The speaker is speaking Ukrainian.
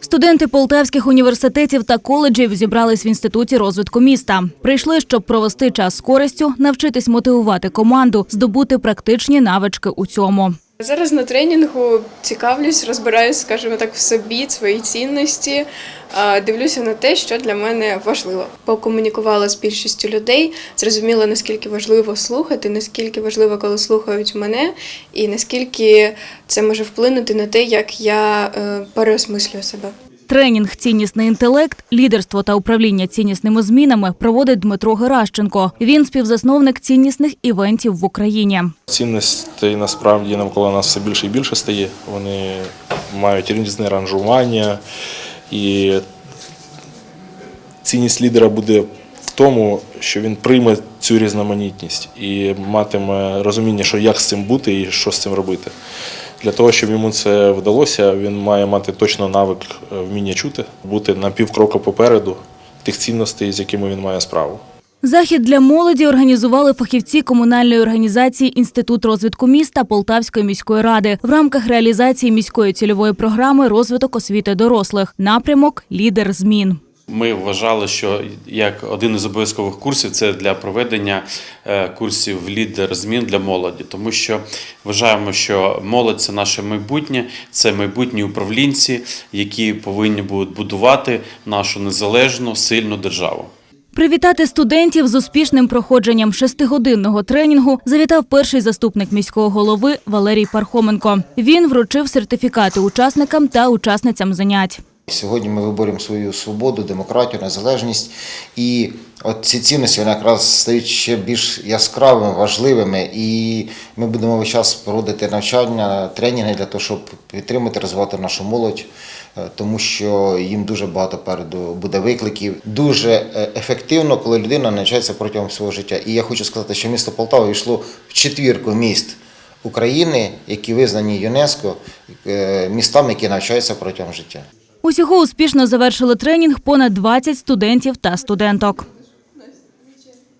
Студенти полтавських університетів та коледжів зібрались в інституті розвитку міста. Прийшли, щоб провести час з користю, навчитись мотивувати команду, здобути практичні навички у цьому. Зараз на тренінгу цікавлюсь, розбираюсь, скажімо так, в собі, свої цінності. Дивлюся на те, що для мене важливо. Покомунікувала з більшістю людей, зрозуміла, наскільки важливо слухати, наскільки важливо, коли слухають мене, і наскільки це може вплинути на те, як я е, переосмислюю себе. Тренінг Ціннісний інтелект, лідерство та управління ціннісними змінами проводить Дмитро Геращенко. Він співзасновник ціннісних івентів в Україні. Цінностей насправді навколо нас все більше і більше стає. Вони мають різне ранжування, і цінність лідера буде в тому, що він прийме цю різноманітність і матиме розуміння, що як з цим бути і що з цим робити. Для того, щоб йому це вдалося, він має мати точно навик е, вміння чути, бути на півкроку попереду тих цінностей, з якими він має справу. Захід для молоді організували фахівці комунальної організації Інститут розвитку міста Полтавської міської ради в рамках реалізації міської цільової програми розвиток освіти дорослих. Напрямок лідер змін. Ми вважали, що як один із обов'язкових курсів це для проведення е, курсів лідер змін для молоді, тому що вважаємо, що молодь це наше майбутнє, це майбутні управлінці, які повинні будуть будувати нашу незалежну сильну державу. Привітати студентів з успішним проходженням шестигодинного тренінгу завітав перший заступник міського голови Валерій Пархоменко. Він вручив сертифікати учасникам та учасницям занять. Сьогодні ми виборюємо свою свободу, демократію, незалежність. І от ці цінності вони якраз стають ще більш яскравими, важливими. І ми будемо весь час проводити навчання, тренінги для того, щоб підтримати, розвивати нашу молодь, е, тому що їм дуже багато переду буде викликів. Дуже е, ефективно, коли людина навчається протягом свого життя. І я хочу сказати, що місто Полтава війшло в четвірку міст. України, які визнані ЮНЕСКО е, містами, які навчаються протягом життя. Усього успішно завершили тренінг понад 20 студентів та студенток.